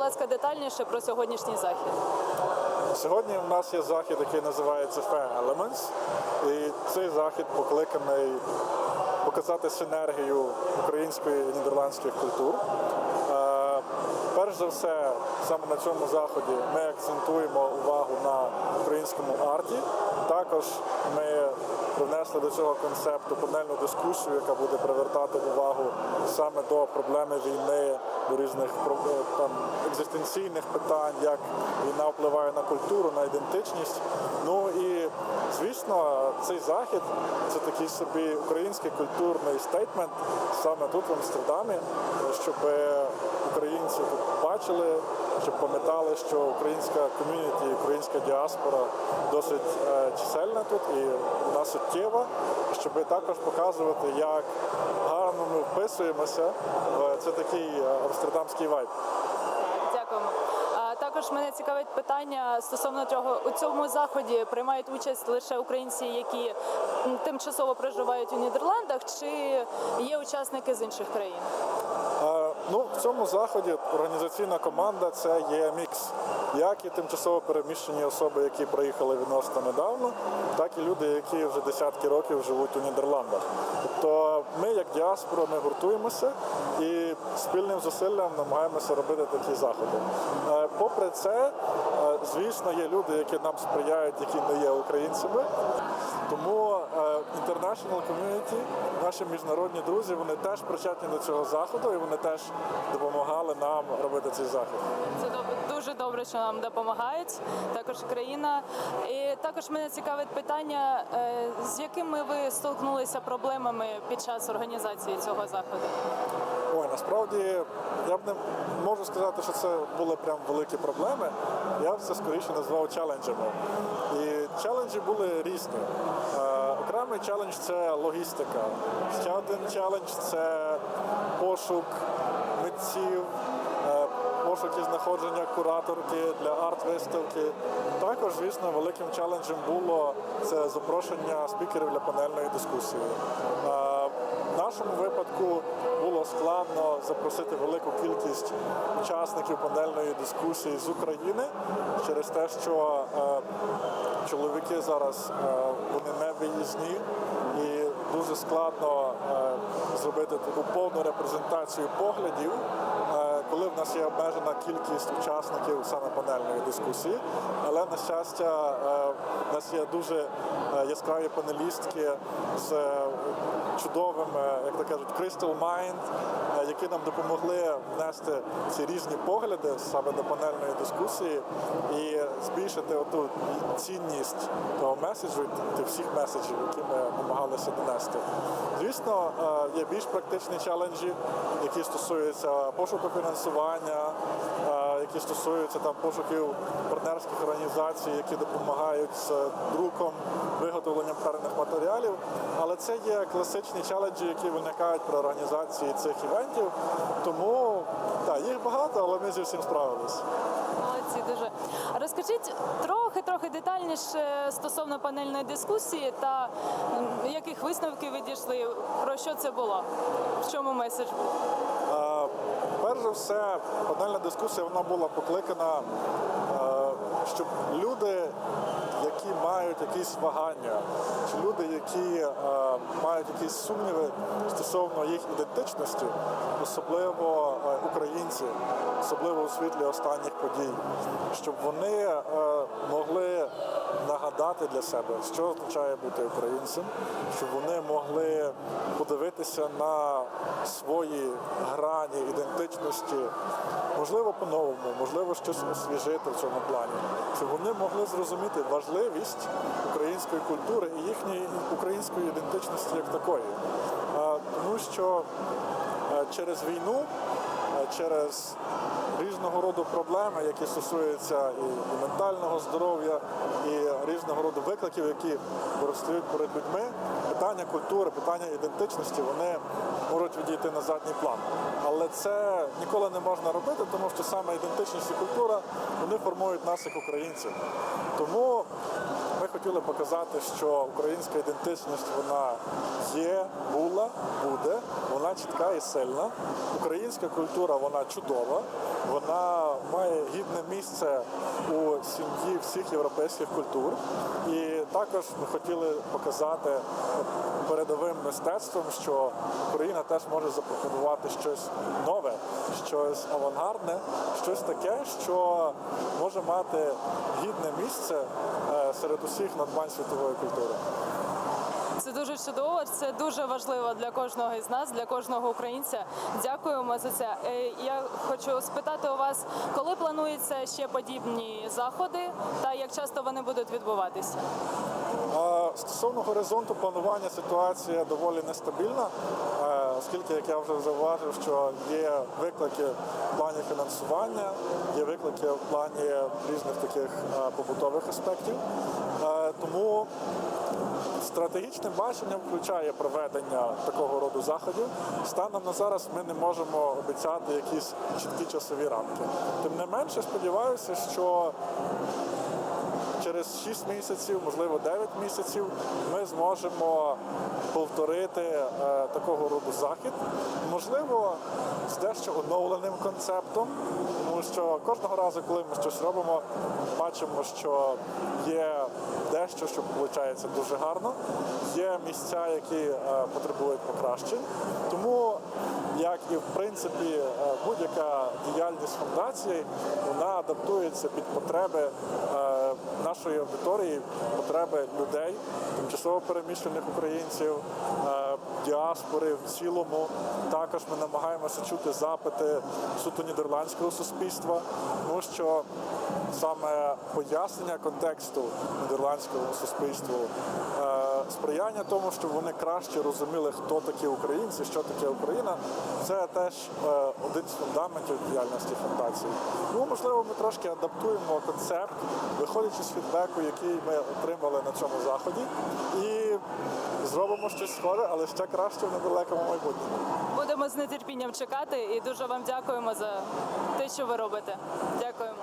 ласка, детальніше про сьогоднішній захід. Сьогодні в нас є захід, який називається Fair Elements. І цей захід покликаний показати синергію української і нідерландських культур. Е, Перш за все, саме на цьому заході ми акцентуємо увагу на українському арті. Також ми привнесли до цього концепту панельну дискусію, яка буде привертати увагу саме до проблеми війни, до різних про- там екзистенційних питань, як війна впливає на культуру, на ідентичність. Ну і звісно, цей захід це такий собі український культурний стейтмент саме тут в Амстердамі, щоб українці бачили, щоб пам'ятали, що українська ком'юніті, українська діаспора досить е, чисельна тут і вона суттєва, щоб також показувати, як гарно ми вписуємося в це такий е, амстердамський вайб. Дякуємо. Також мене цікавить питання стосовно того, у цьому заході приймають участь лише українці, які тимчасово проживають у Нідерландах, чи є учасники з інших країн? Ну, в цьому заході організаційна команда це є мікс. Як і тимчасово переміщені особи, які приїхали відносно недавно, так і люди, які вже десятки років живуть у Нідерландах. Тобто ми, як діаспора, ми гуртуємося і спільним зусиллям намагаємося робити такі заходи. Е, Попри це, звісно, є люди, які нам сприяють, які не є українцями. Тому е, International Community, наші міжнародні друзі, вони теж причетні до цього заходу і вони теж допомагали нам робити цей захід. Це дуже добре, що нам допомагають. Також країна. І також мене цікавить питання, е, з якими ви столкнулися проблемами під час організації цього заходу? Ой, насправді я б не можу сказати, що це були прям великі проблеми. Я б це скоріше назвав челенджами. І челенджі були різні. Е, окремий челендж це логістика. Ще один челендж це пошук митців. Пошук і знаходження кураторки для арт-виставки. Також, звісно, великим челенджем було це запрошення спікерів для панельної дискусії. В нашому випадку було складно запросити велику кількість учасників панельної дискусії з України через те, що е, чоловіки зараз е, вони не виїзні і дуже складно е, зробити таку повну репрезентацію поглядів, коли в нас є обмежена кількість учасників саме панельної дискусії. Але на щастя, е, в нас є дуже е, яскраві панелістки з е, чудовим, як то кажуть, Crystal Mind, які нам допомогли внести ці різні погляди саме до панельної дискусії і збільшити оту цінність того меседжу, всіх меседжів, які ми намагалися донести. Звісно, є більш практичні челенджі, які стосуються пошуку фінансування, е, які стосуються там пошуків партнерських організацій, які допомагають з друком, виготовленням певних матеріалів. Але це є класичні челенджі, які виникають при організації цих івентів. Тому так, їх багато, але ми зі всім справилися. Молодці дуже. Розкажіть трохи трохи детальніше стосовно панельної дискусії та яких висновків ви дійшли, про що це було? В чому меседж? був? Перш за все, панельна дискусія вона була покликана, е, щоб люди, які мають якісь вагання, чи люди, які е, мають якісь сумніви стосовно їх ідентичності, особливо е, українці, особливо у світлі останніх подій, щоб вони могли нагадати для себе, що означає бути українцем, щоб вони могли подивитися на свої грані ідентичності, можливо, по-новому, можливо, щось освіжити в цьому плані, щоб вони могли зрозуміти важливість української культури і їхньої української ідентичності як такої. Тому що е, через війну, через різного роду проблеми, які стосуються і, ментального здоров'я, і різного роду викликів, які постають перед людьми, питання культури, питання ідентичності, вони можуть відійти на задній план. Але це ніколи не можна робити, тому що саме ідентичність і культура вони формують нас як українців. Тому хотіли показати, що українська ідентичність вона є, була, буде, вона чітка і сильна. Українська культура вона чудова, вона має гідне місце у сім'ї всіх європейських культур. І також ми хотіли показати передовим мистецтвом, що Україна теж може запропонувати щось нове, щось авангардне, щось таке, що може мати гідне місце е, серед усіх надбань світової культури. Це дуже чудово, це дуже важливо для кожного із нас, для кожного українця. Дякуємо за це. Е, Я хочу спитати у вас, коли плануються ще подібні заходи, та як часто вони будуть відбуватися? Стосовно горизонту планування ситуація доволі нестабільна, е, оскільки, як я вже зауважив, що є виклики в плані фінансування, є виклики в плані різних таких е, побутових аспектів. Тому стратегічне бачення включає проведення такого роду заходів. Станом на зараз ми не можемо обіцяти якісь чіткі часові рамки. Тим не менше, сподіваюся, що через 6 місяців, можливо 9 місяців, ми зможемо повторити е, такого роду захід. Можливо, з дещо оновленим концептом, тому що кожного разу, коли ми щось робимо, бачимо, що є дещо, що виходить дуже гарно, є місця, які е, потребують покращень. Тому, як і в принципі е, будь-яка діяльність фундації, вона адаптується під потреби е, нашої аудиторії, потреби людей, тимчасово переміщених українців, діаспори в цілому. Також ми намагаємося чути запити суто нідерландського суспільства, тому що саме пояснення контексту нідерландському суспільству, е, сприяння тому, щоб вони краще розуміли, хто такі українці, що таке Україна, це теж е, один з фундаментів діяльності фундації. Ну, можливо, ми трошки адаптуємо концепт, виходячи з фідбеку, який ми отримали на цьому заході, і зробимо щось схоже, але ще краще в недалекому майбутньому. Будемо з нетерпінням чекати і дуже вам дякуємо за те, що ви робите. Дякуємо.